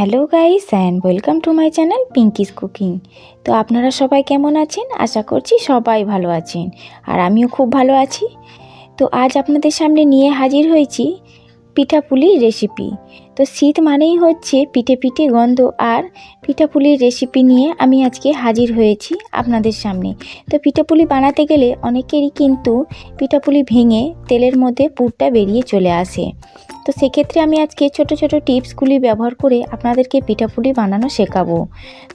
Hello guys and welcome to my channel Pinky's cooking. তো আপনারা সবাই কেমন আছেন? আশা করছি সবাই ভালো আছেন আর আমিও খুব ভালো আছি। তো আজ আপনাদের সামনে নিয়ে হাজির হয়েছি পিঠাপুলির রেসিপি তো শীত মানেই হচ্ছে পিঠে পিঠে গন্ধ আর পিঠাপুলির রেসিপি নিয়ে আমি আজকে হাজির হয়েছি আপনাদের সামনে। তো পিঠাপুলি বানাতে গেলে অনেকেরই কিন্তু পিঠাপুলি ভেঙে তেলের মধ্যে পুরটা বেরিয়ে চলে আসে। তো সেক্ষেত্রে আমি আজকে ছোট ছোট টিপসগুলি ব্যবহার করে আপনাদেরকে পিঠাপুলি বানানো শেখাবো।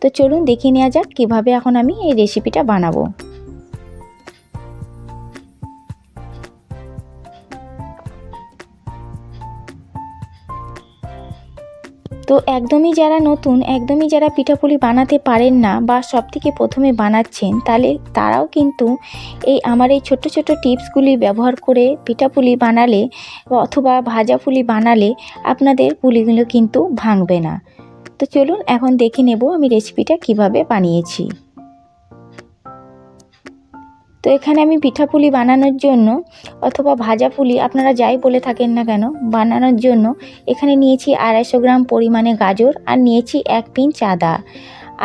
তো চলুন দেখে নেওয়া যাক কীভাবে এখন আমি এই রেসিপিটা বানাবো। তো একদমই যারা নতুন, একদমই যারা পিঠাপুলি বানাতে পারেন না বা সব থেকে প্রথমে বানাচ্ছেন, তাহলে তারাও কিন্তু এই আমার এই ছোট্ট ছোট টিপসগুলি ব্যবহার করে পিঠাপুলি বানালে অথবা ভাজা পুলি বানালে আপনাদের পুলিগুলো কিন্তু ভাঙবে না। তো চলুন এখন দেখে নেব আমি রেসিপিটা কীভাবে বানিয়েছি। তো এখানে আমি পিঠাপুলি বানানোর জন্য অথবা ভাজা পুলি আপনারা যাই বলে থাকেন না কেন, বানানোর জন্য এখানে নিয়েছি আড়াইশো গ্রাম পরিমাণে গাজর আর নিয়েছি এক পিন চাদা।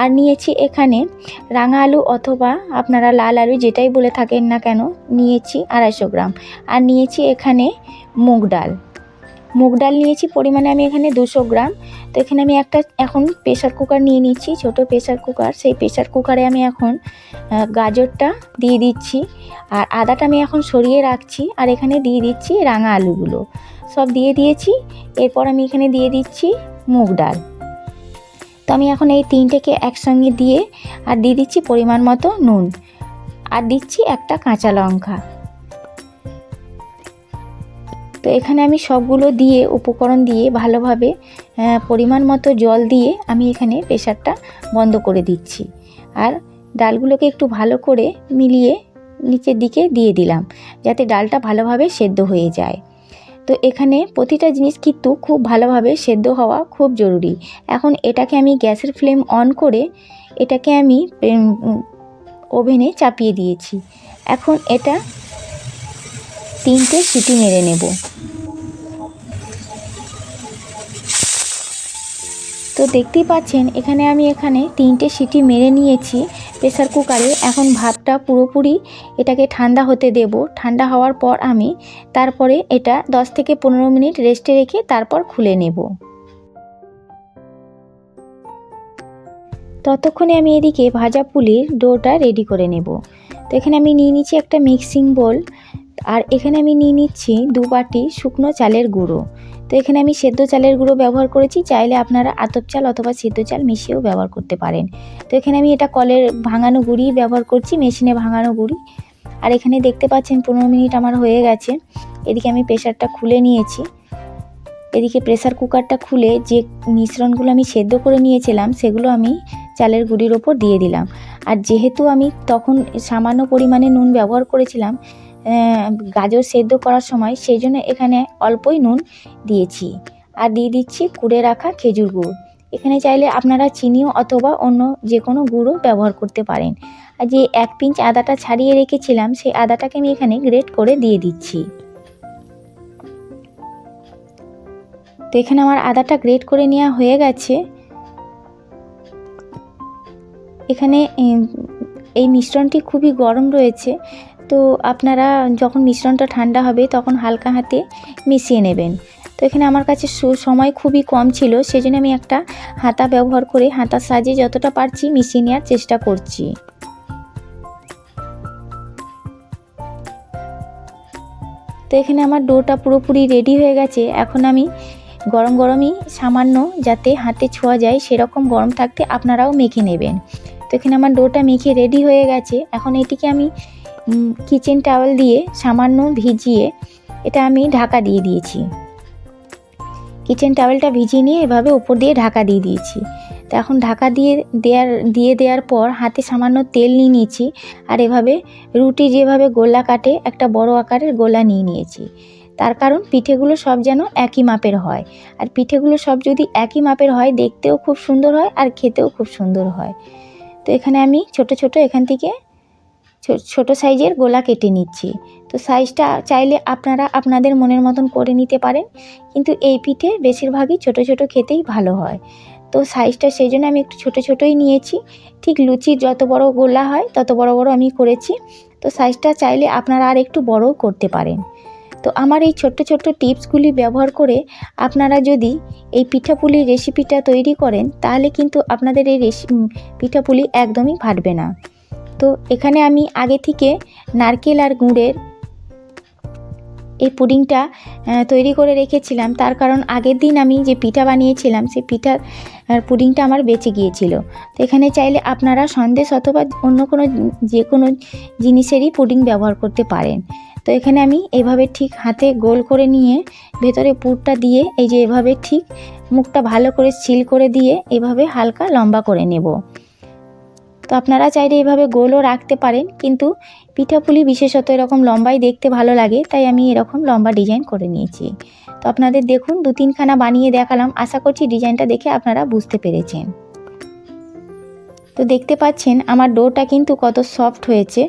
আর নিয়েছি এখানে রাঙা আলু অথবা আপনারা লাল আলু যেটাই বলে থাকেন না কেন, নিয়েছি আড়াইশো গ্রাম। আর নিয়েছি এখানে মুগ ডাল। মুগ ডাল নিয়েছি, পরিমাণে আমি এখানে দুশো গ্রাম। তো এখানে আমি একটা এখন প্রেশার কুকার নিয়ে নিচ্ছি, ছোট প্রেশার কুকার সেই প্রেশার কুকারে আমি এখন গাজরটা দিয়ে দিচ্ছি। আর আদাটা আমি এখন সরিয়ে রাখছি, আর এখানে দিয়ে দিচ্ছি রাঙা আলুগুলো। সব দিয়ে দিয়েছি, এরপর আমি এখানে দিয়ে দিচ্ছি মুগ ডাল। তো আমি এখন এই তিনটেকে একসঙ্গে দিয়ে, আর দিয়ে দিচ্ছি পরিমাণ মতো নুন। আর দিচ্ছি একটা কাঁচা লঙ্কা। তো এখানে আমি সবগুলো দিয়ে, উপকরণ দিয়ে ভালোভাবে পরিমাণ মতো জল দিয়ে আমি এখানে প্রেশারটা বন্ধ করে দিচ্ছি। আর ডালগুলোকে একটু ভালো করে মিলিয়ে নিচের দিকে দিয়ে দিলাম, যাতে ডালটা ভালোভাবে সেদ্ধ হয়ে যায়। তো এখানে প্রতিটা জিনিস কিন্তু খুব ভালোভাবে সেদ্ধ হওয়া খুব জরুরি। এখন এটাকে আমি গ্যাসের ফ্লেম অন করে এটাকে আমি ওভেনে চাপিয়ে দিয়েছি। এখন এটা তিনটে সিটি মেরে নেব। তো দেখতেই পাচ্ছেন, এখানে আমি এখানে তিনটে সিটি মেরে নিয়েছি প্রেসার কুকারে। এখন ভাতটা পুরোপুরি এটাকে ঠান্ডা হতে দেব। ঠান্ডা হওয়ার পর আমি তারপরে এটা 10 থেকে পনেরো মিনিট রেস্টে রেখে তারপর খুলে নেব। ততক্ষণে আমি এদিকে ভাজা পুলির ডোটা রেডি করে নেব। তো এখানে আমি নিয়ে নিচ্ছি একটা মিক্সিং বোল। আর এখানে আমি নিয়ে নিচ্ছি দু বাটি শুকনো চালের গুঁড়ো। তো এখানে আমি সেদ্ধ চালের গুঁড়ো ব্যবহার করেছি, চাইলে আপনারা আতপ চাল অথবা সেদ্ধ চাল মিশিয়েও ব্যবহার করতে পারেন। তো এখানে আমি এটা কলের ভাঙানো গুঁড়ি ব্যবহার করছি, মেশিনে ভাঙানো গুঁড়ি। আর এখানে দেখতে পাচ্ছেন পনেরো মিনিট আমার হয়ে গেছে। এদিকে আমি প্রেশারটা খুলে নিয়েছি। এদিকে প্রেসার কুকারটা খুলে যে মিশ্রণগুলো আমি সেদ্ধ করে নিয়েছিলাম, সেগুলো আমি চালের গুঁড়ির ওপর দিয়ে দিলাম। আর যেহেতু আমি তখন সামান্য পরিমাণে নুন ব্যবহার করেছিলাম গাজর সেদ্ধ করার সময় সেই জন্য এখানে অল্পই নুন দিয়েছি। আর দিয়ে দিচ্ছি কুড়ে রাখা খেজুর গুড়। এখানে চাইলে আপনারা চিনিও অথবা অন্য যে কোনো গুঁড়ো ব্যবহার করতে পারেন। আর যে এক পিঞ্চ আদাটা ছাড়িয়ে রেখেছিলাম, সেই আদাটাকে আমি এখানে গ্রেট করে দিয়ে দিচ্ছি। তো এখানে আমার আদাটা গ্রেট করে নেওয়া হয়ে গেছে। এখানে এই মিশ্রণটি খুবই গরম রয়েছে। তো আপনারা যখন মিশ্রণটা ঠান্ডা হবে তখন হালকা হাতে মিশিয়ে নেবেন। তো এখানে আমার কাছে সময় খুবই কম ছিল, সেজন্য আমি একটা হাতা ব্যবহার করে হাতার সাজে যতটা পারছি মিশিয়ে নেওয়ার চেষ্টা করছি। তো এখানে আমার ডোটা পুরোপুরি রেডি হয়ে গেছে। এখন আমি গরম গরমই সামান্য যাতে হাতে ছোঁয়া যায়, সেরকম গরম থাকতে আপনারাও মেখে নেবেন। তো এখানে আমার ডোটা মেখে রেডি হয়ে গেছে। এখন এটিকে আমি কিচেন টাওয়েল দিয়ে সামান্য ভিজিয়ে এটা আমি ঢাকা দিয়ে দিয়েছি। কিচেন টাওয়েলটা ভিজিয়ে নিয়ে এভাবে উপর দিয়ে ঢাকা দিয়ে দিয়েছি। তো এখন ঢাকা দিয়ে দেওয়ার দিয়ে দেওয়ার পর হাতে সামান্য তেল নিয়ে নিয়েছি আর এভাবে রুটি যেভাবে গোলা কাটে একটা বড় আকারের গোলা নিয়ে নিয়েছি। তার কারণ পিঠেগুলো সব যেন একই মাপের হয়। আর পিঠেগুলো সব যদি একই মাপের হয় দেখতেও খুব সুন্দর হয় আর খেতেও খুব সুন্দর হয়। তো এখানে আমি ছোট ছোট এখান থেকে ছোট সাইজের গোলা কেটে নিচ্ছি। তো সাইজটা চাইলে আপনারা আপনাদের মনের মতন করে নিতে পারেন, কিন্তু এই পিঠে বেশিরভাগই ছোট ছোট খেতেই ভালো হয়। তো সাইজটা সেই জন্য আমি একটু ছোটো ছোটোই নিয়েছি। ঠিক লুচির যত বড় গোলা হয়, তত বড় বড় আমি করেছি। তো সাইজটা চাইলে আপনারা আর একটু বড়ও করতে পারেন। তো আমার এই ছোট্ট ছোট্ট টিপসগুলি ব্যবহার করে আপনারা যদি এই পিঠাপুলির রেসিপিটা তৈরি করেন, তাহলে কিন্তু আপনাদের এই রেসি পিঠাপুলি একদমই ফাটবে না। তো এখানে আমি আগে থেকে নারকেল আর গুড়ের এই পুডিংটা তৈরি করে রেখেছিলাম। তার কারণ আগের দিন আমি যে পিঠা বানিয়েছিলাম, সেই পিঠার পুডিংটা আমার বেঁচে গিয়েছিল। তো এখানে চাইলে আপনারা সন্দেশ অথবা অন্য কোনো যে কোনো জিনিসেরই পুডিং ব্যবহার করতে পারেন। তো এখানে আমি এভাবে ঠিক হাতে গোল করে নিয়ে ভেতরে পুরটা দিয়ে, এই যে এভাবে ঠিক মুখটা ভালো করে সিল করে দিয়ে এভাবে হালকা লম্বা করে নেব। তো আপনারা চাইলে এভাবে গোলও রাখতে পারেন, কিন্তু পিঠাপুলি বিশেষত এরকম লম্বাই দেখতে ভালো লাগে, তাই আমি এরকম লম্বা ডিজাইন করে নিয়েছি। তো আপনাদের দেখুন, দু তিনখানা বানিয়ে দেখালাম, আশা করছি ডিজাইনটা দেখে আপনারা বুঝতে পেরেছেন। তো দেখতে পাচ্ছেন, আমার ডোটা কিন্তু কত সফট হয়েছে,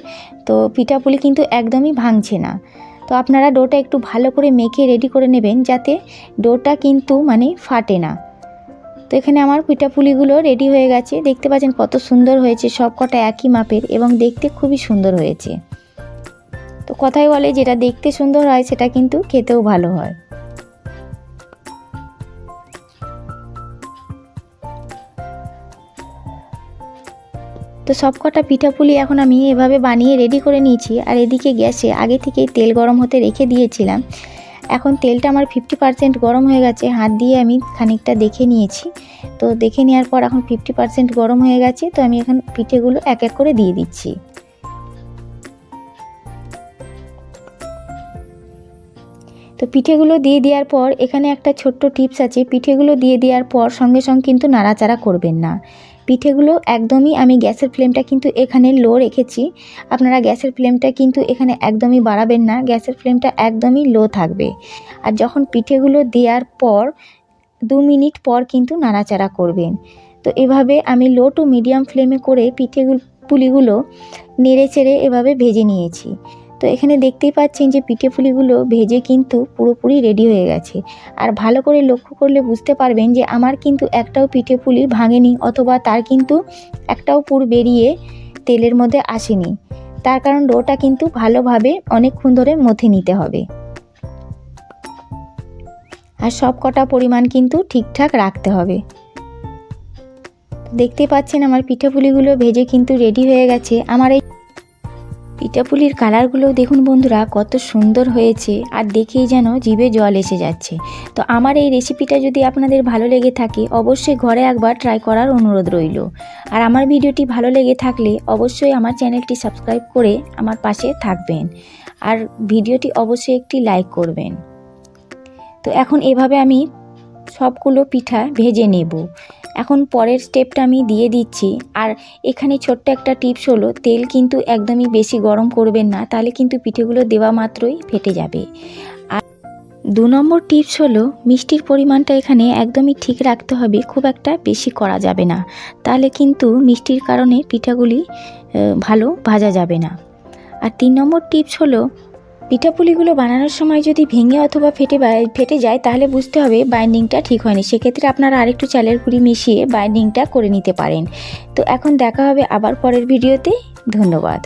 তো পিঠাপুলি কিন্তু একদমই ভাঙছে না। তো আপনারা ডোটা একটু ভালো করে মেখে রেডি করে নেবেন, যাতে ডোটা কিন্তু মানে ফাটে না। তো এখানে আমার পিঠাপুলিগুলো রেডি হয়ে গেছে। দেখতে পাচ্ছেন কত সুন্দর হয়েছে সব কটা একই মাপের এবং দেখতে খুবই সুন্দর হয়েছে। তো কথাই বলে, যেটা দেখতে সুন্দর হয়, সেটা কিন্তু খেতেও ভালো হয়। তো সব কটা পিঠাপুলি এখন আমি এভাবে বানিয়ে রেডি করে নিয়েছি। আর এদিকে গ্যাসে আগে থেকেই তেল গরম হতে রেখে দিয়েছিলাম। এখন তেলটা আমার ফিফটি পার্সেন্ট গরম হয়ে গেছে। হাত দিয়ে আমি খানিকটা দেখে নিয়েছি। তো দেখে নেওয়ার পর এখন ফিফটি পার্সেন্ট গরম হয়ে গেছে। তো আমি এখন পিঠেগুলো এক এক করে দিয়ে দিচ্ছি। তো পিঠেগুলো দিয়ে দেওয়ার পর এখানে একটা ছোট্ট টিপস আছে। পিঠেগুলো দিয়ে দেওয়ার পর সঙ্গে সঙ্গে কিন্তু নাড়াচাড়া করবেন না। পিঠেগুলো একদমই আমি গ্যাসের ফ্লেমটা কিন্তু এখানে লো রেখেছি। আপনারা গ্যাসের ফ্লেমটা কিন্তু এখানে একদমই বাড়াবেন না, গ্যাসের ফ্লেমটা একদমই লো থাকবে। আর যখন পিঠেগুলো দেওয়ার পর, দু মিনিট পর কিন্তু নাড়াচাড়া করবেন। তো এভাবে আমি লো টু মিডিয়াম ফ্লেমে করে পিঠেগুলো, পুলিগুলো নেড়ে চেড়ে এভাবে ভেজে নিয়েছি। তো এখানে দেখতেই পাচ্ছেন যে পিঠে পুলিগুলো ভেজে কিন্তু পুরোপুরি রেডি হয়ে গেছে। আর ভালো করে লক্ষ্য করলে বুঝতে পারবেন যে আমার কিন্তু একটাও পিঠে পুলি ভাঙেনি অথবা তার কিন্তু একটাও পুর বেরিয়ে তেলের মধ্যে আসেনি। তার কারণ ডোটা কিন্তু ভালোভাবে অনেকক্ষণ ধরে মথে নিতে হবে। আর সব কটা পরিমাণ কিন্তু ঠিকঠাক রাখতে হবে। দেখতে পাচ্ছেন আমার পিঠাপুলিগুলো ভেজে কিন্তু রেডি হয়ে গেছে। আমার এই পিঠাপুলির কালারগুলো দেখুন বন্ধুরা, কত সুন্দর হয়েছে আর দেখেই যেন জিভে জল এসে যাচ্ছে। তো আমার এই রেসিপিটা যদি আপনাদের ভালো লেগে থাকে, অবশ্যই ঘরে একবার ট্রাই করার অনুরোধ রইল। আর আমার ভিডিওটি ভালো লেগে থাকলে অবশ্যই আমার চ্যানেলটি সাবস্ক্রাইব করে আমার পাশে থাকবেন। আর ভিডিওটি অবশ্যই একটি লাইক করবেন। তো এখন এভাবে আমি সবগুলো পিঠা ভেজে নেব। এখন পরের স্টেপটা আমি দিয়ে দিচ্ছি। আর এখানে ছোট্ট একটা টিপস হলো, তেল কিন্তু একদমই বেশি গরম করবেন না, তাহলে কিন্তু পিঠেগুলো দেওয়া মাত্রই ফেটে যাবে। আর দু নম্বর টিপস হলো, মিষ্টির পরিমাণটা এখানে একদমই ঠিক রাখতে হবে, খুব একটা বেশি করা যাবে না। তাহলে কিন্তু মিষ্টির কারণে পিঠাগুলি ভালো ভাজা যাবে না। আর তিন নম্বর টিপস হলো পিঠাপুলিগুলো বানানোর সময় যদি ভেঙে অথবা ফেটে ফেটে যায়, তাহলে বুঝতে হবে বাইন্ডিংটা ঠিক হয়নি। সেক্ষেত্রে আপনারা আরেকটু চালের গুঁড়ি মিশিয়ে বাইন্ডিংটা করে নিতে পারেন। তো এখন দেখা হবে আবার পরের ভিডিওতে। ধন্যবাদ।